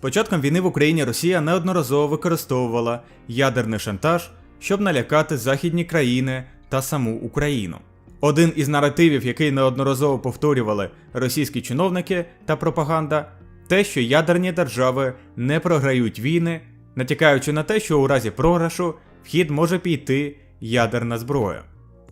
початком війни в Україні Росія неодноразово використовувала ядерний шантаж, щоб налякати західні країни та саму Україну. Один із наративів, який неодноразово повторювали російські чиновники та пропаганда, те, що ядерні держави не програють війни, натякаючи на те, що у разі програшу в хід може піти ядерна зброя.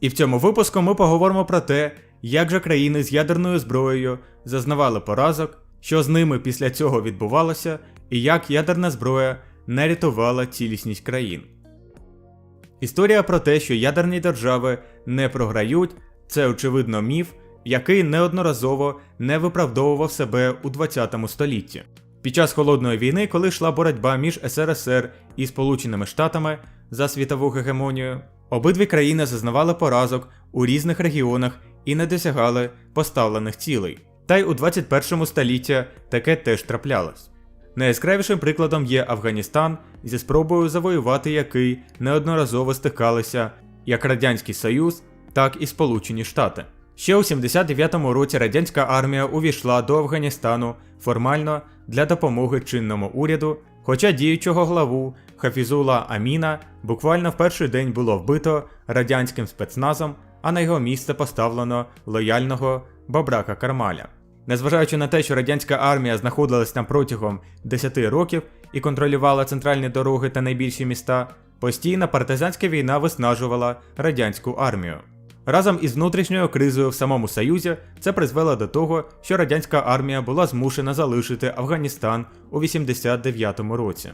І в цьому випуску ми поговоримо про те, як же країни з ядерною зброєю зазнавали поразок, що з ними після цього відбувалося, і як ядерна зброя не рятувала цілісність країн. Історія про те, що ядерні держави не програють, це очевидно міф, який неодноразово не виправдовував себе у 20 столітті. Під час холодної війни, коли йшла боротьба між СРСР і Сполученими Штатами за світову гегемонію, обидві країни зазнавали поразок у різних регіонах і не досягали поставлених цілей. Та й у 21 столітті таке теж траплялось. Найяскравішим прикладом є Афганістан, зі спробою завоювати який неодноразово стикалися як Радянський Союз, так і Сполучені Штати. Ще у 79-му році радянська армія увійшла до Афганістану формально для допомоги чинному уряду, хоча діючого главу Хафізула Аміна буквально в перший день було вбито радянським спецназом, а на його місце поставлено лояльного Бабрака Кармаля. Незважаючи на те, що радянська армія знаходилась там протягом 10 років і контролювала центральні дороги та найбільші міста, постійна партизанська війна виснажувала радянську армію. Разом із внутрішньою кризою в самому Союзі це призвело до того, що радянська армія була змушена залишити Афганістан у 89-му році.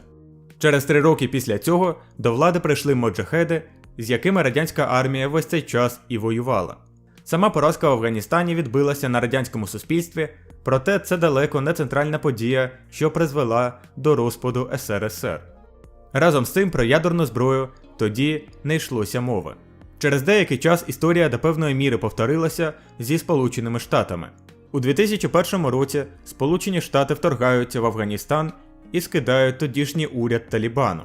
Через три роки після цього до влади прийшли моджахеди, з якими радянська армія весь цей час і воювала. Сама поразка в Афганістані відбилася на радянському суспільстві, проте це далеко не центральна подія, що призвела до розпаду СРСР. Разом з цим про ядерну зброю тоді не йшлося мови. Через деякий час історія до певної міри повторилася зі Сполученими Штатами. У 2001 році Сполучені Штати вторгаються в Афганістан і скидають тодішній уряд Талібану.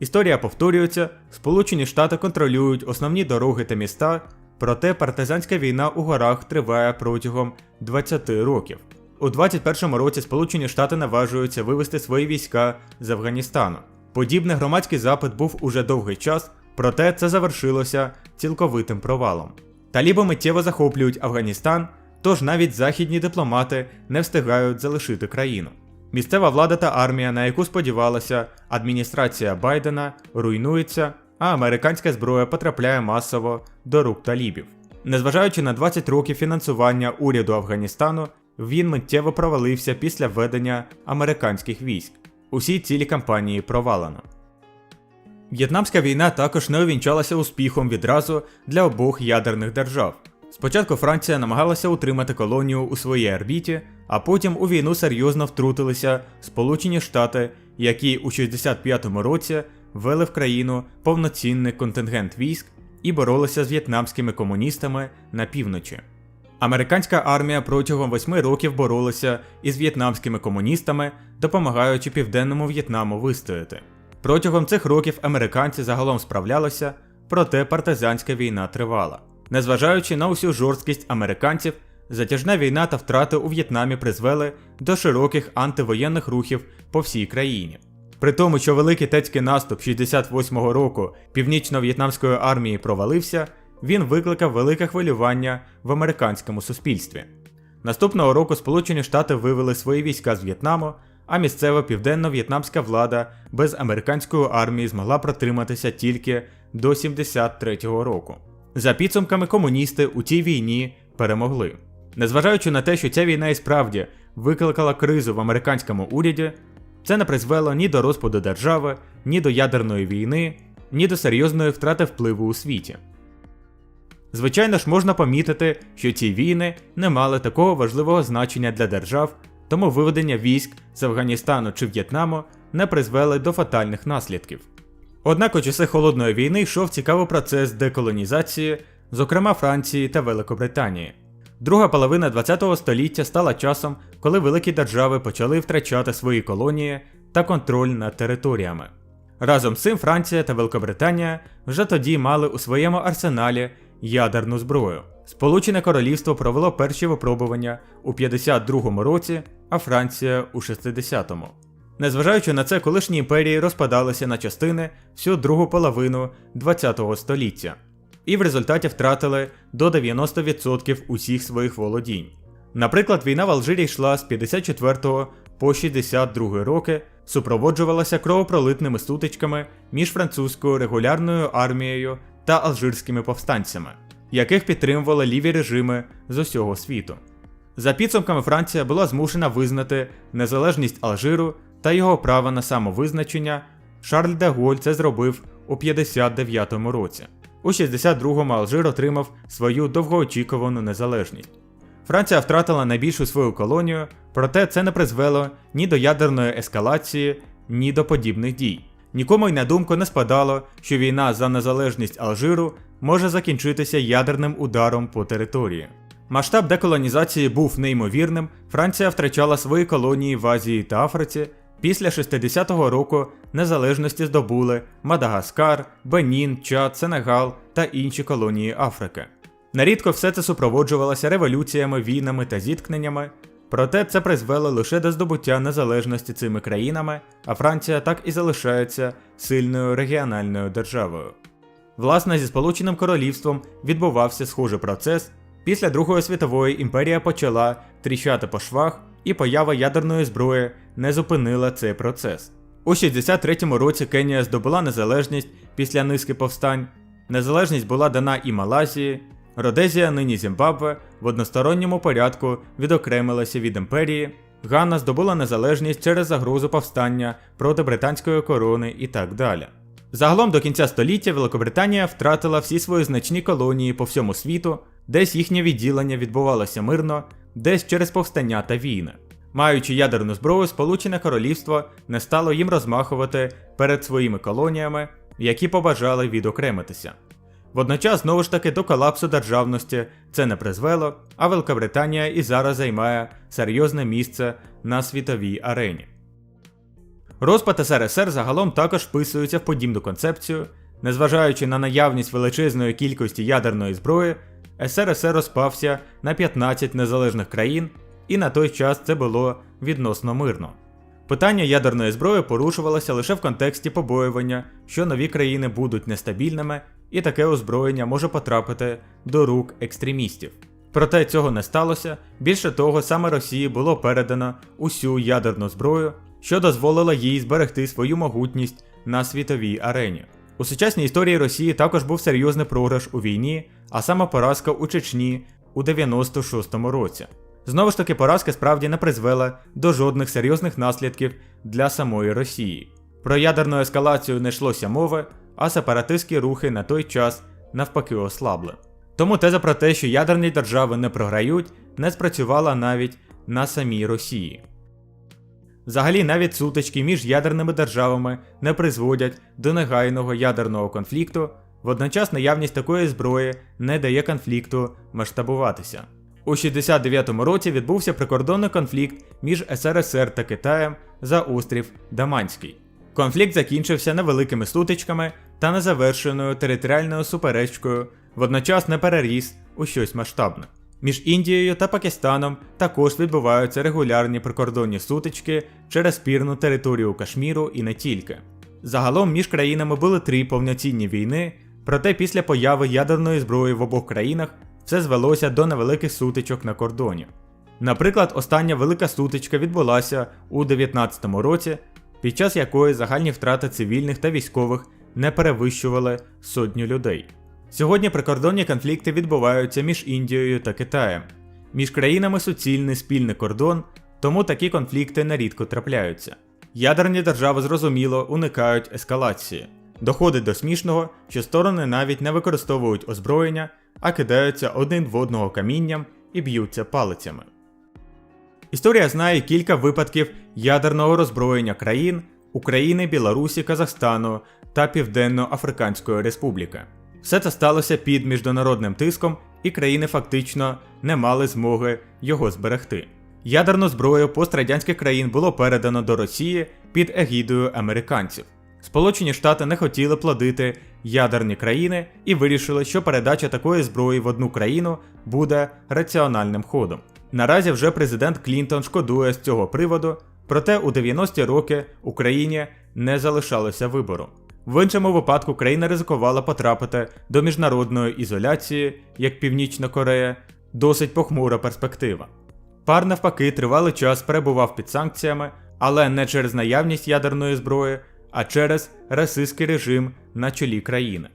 Історія повторюється, Сполучені Штати контролюють основні дороги та міста, проте партизанська війна у горах триває протягом 20 років. У 21 році Сполучені Штати наважуються вивести свої війська з Афганістану. Подібний громадський запит був уже довгий час, проте це завершилося цілковитим провалом. Таліби миттєво захоплюють Афганістан, тож навіть західні дипломати не встигають залишити країну. Місцева влада та армія, на яку сподівалася адміністрація Байдена, руйнується, а американська зброя потрапляє масово до рук талібів. Незважаючи на 20 років фінансування уряду Афганістану, він миттєво провалився після введення американських військ. Усі цілі кампанії провалено. В'єтнамська війна також не увінчалася успіхом відразу для обох ядерних держав. Спочатку Франція намагалася утримати колонію у своїй орбіті, а потім у війну серйозно втрутилися Сполучені Штати, які у 65-му році ввели в країну повноцінний контингент військ і боролися з в'єтнамськими комуністами на півночі. Американська армія протягом восьми років боролася із в'єтнамськими комуністами, допомагаючи південному В'єтнаму вистояти. Протягом цих років американці загалом справлялися, проте партизанська війна тривала. Незважаючи на усю жорсткість американців, затяжна війна та втрати у В'єтнамі призвели до широких антивоєнних рухів по всій країні. При тому, що великий тецький наступ 68-го року північно-в'єтнамської армії провалився, він викликав велике хвилювання в американському суспільстві. Наступного року Сполучені Штати вивели свої війська з В'єтнаму, а місцева південно-в'єтнамська влада без американської армії змогла протриматися тільки до 73-го року. За підсумками комуністи у цій війні перемогли. Незважаючи на те, що ця війна і справді викликала кризу в американському уряді, це не призвело ні до розпаду держави, ні до ядерної війни, ні до серйозної втрати впливу у світі. Звичайно ж, можна помітити, що ці війни не мали такого важливого значення для держав, тому виведення військ з Афганістану чи В'єтнаму не призвели до фатальних наслідків. Однак у часи холодної війни йшов цікавий процес деколонізації, зокрема Франції та Великобританії. Друга половина ХХ століття стала часом, коли великі держави почали втрачати свої колонії та контроль над територіями. Разом з цим Франція та Великобританія вже тоді мали у своєму арсеналі ядерну зброю. Сполучене Королівство провело перші випробування у 52-му році, а Франція у 60-му. Незважаючи на це, колишні імперії розпадалися на частини всю другу половину ХХ століття, і в результаті втратили до 90% усіх своїх володінь. Наприклад, війна в Алжирі йшла з 54 по 62 роки, супроводжувалася кровопролитними сутичками між французькою регулярною армією та алжирськими повстанцями, яких підтримували ліві режими з усього світу. За підсумками Франція була змушена визнати незалежність Алжиру та його право на самовизначення. Шарль де Голь це зробив у 59-му році. У 62-му Алжир отримав свою довгоочікувану незалежність. Франція втратила найбільшу свою колонію, проте це не призвело ні до ядерної ескалації, ні до подібних дій. Нікому й на думку не спадало, що війна за незалежність Алжиру може закінчитися ядерним ударом по території. Масштаб деколонізації був неймовірним. Франція втрачала свої колонії в Азії та Африці. Після 60-го року незалежності здобули Мадагаскар, Бенін, Чад, Сенегал та інші колонії Африки. Нарідко все це супроводжувалося революціями, війнами та зіткненнями, проте це призвело лише до здобуття незалежності цими країнами, а Франція так і залишається сильною регіональною державою. Власне, зі Сполученим Королівством відбувався схожий процес. Після Другої світової імперія почала тріщати по швах, і поява ядерної зброї не зупинила цей процес. У 63-му році Кенія здобула незалежність після низки повстань. Незалежність була дана і Малайзії. Родезія, нині Зімбабве, в односторонньому порядку відокремилася від імперії. Ганна здобула незалежність через загрозу повстання проти британської корони і так далі. Загалом до кінця століття Великобританія втратила всі свої значні колонії по всьому світу, десь їхнє відділення відбувалося мирно, десь через повстання та війни. Маючи ядерну зброю, Сполучене Королівство не стало їм розмахувати перед своїми колоніями, які побажали відокремитися. Водночас, знову ж таки, до колапсу державності це не призвело, а Великобританія і зараз займає серйозне місце на світовій арені. Розпад СРСР загалом також вписується в подібну концепцію, незважаючи на наявність величезної кількості ядерної зброї, СРСР розпався на 15 незалежних країн, і на той час це було відносно мирно. Питання ядерної зброї порушувалося лише в контексті побоювання, що нові країни будуть нестабільними, і таке озброєння може потрапити до рук екстремістів. Проте цього не сталося. Більше того, саме Росії було передано усю ядерну зброю, що дозволило їй зберегти свою могутність на світовій арені. У сучасній історії Росії також був серйозний програш у війні, а саме поразка у Чечні у 96-му році. Знову ж таки, поразка справді не призвела до жодних серйозних наслідків для самої Росії. Про ядерну ескалацію не йшлося мови, а сепаратистські рухи на той час навпаки ослабли. Тому теза про те, що ядерні держави не програють, не спрацювала навіть на самій Росії. Взагалі, навіть сутички між ядерними державами не призводять до негайного ядерного конфлікту, водночас наявність такої зброї не дає конфлікту масштабуватися. У 69-му році відбувся прикордонний конфлікт між СРСР та Китаєм за острів Даманський. Конфлікт закінчився невеликими сутичками та незавершеною територіальною суперечкою, водночас не переріс у щось масштабне. Між Індією та Пакистаном також відбуваються регулярні прикордонні сутички через спірну територію Кашміру і не тільки. Загалом між країнами були три повноцінні війни, проте після появи ядерної зброї в обох країнах все звелося до невеликих сутичок на кордоні. Наприклад, остання велика сутичка відбулася у 19-му році, під час якої загальні втрати цивільних та військових не перевищували сотню людей. Сьогодні прикордонні конфлікти відбуваються між Індією та Китаєм. Між країнами суцільний спільний кордон, тому такі конфлікти нерідко трапляються. Ядерні держави зрозуміло уникають ескалації. Доходить до смішного, що сторони навіть не використовують озброєння, а кидаються один в одного камінням і б'ються палицями. Історія знає кілька випадків ядерного роззброєння країн України, Білорусі, Казахстану та Південно-Африканської Республіки. Все це сталося під міжнародним тиском, і країни фактично не мали змоги його зберегти. Ядерну зброю пострадянських країн було передано до Росії під егідою американців. Сполучені Штати не хотіли плодити ядерні країни і вирішили, що передача такої зброї в одну країну буде раціональним ходом. Наразі вже президент Клінтон шкодує з цього приводу, Проте у 90-ті роки Україні не залишалося вибору. В іншому випадку країна ризикувала потрапити до міжнародної ізоляції, як Північна Корея, досить похмура перспектива. Пар навпаки тривалий час перебував під санкціями, але не через наявність ядерної зброї, а через расистський режим на чолі країни.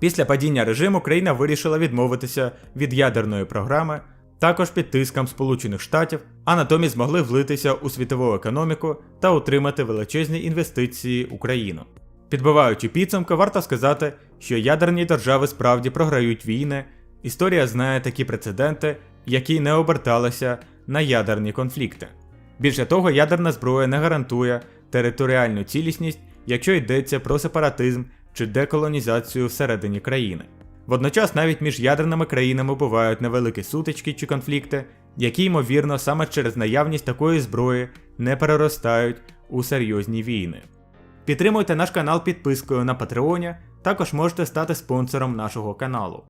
Після падіння режиму країна вирішила відмовитися від ядерної програми, також під тиском Сполучених Штатів, а натомість змогли влитися у світову економіку та отримати величезні інвестиції у країну. Підбиваючи підсумки, варто сказати, що ядерні держави справді програють війни. Історія знає такі прецеденти, які не оберталися на ядерні конфлікти. Більше того, ядерна зброя не гарантує територіальну цілісність, якщо йдеться про сепаратизм чи деколонізацію всередині країни. Водночас навіть між ядерними країнами бувають невеликі сутички чи конфлікти, які, ймовірно, саме через наявність такої зброї не переростають у серйозні війни. Підтримуйте наш канал підпискою на Патреоні, також можете стати спонсором нашого каналу.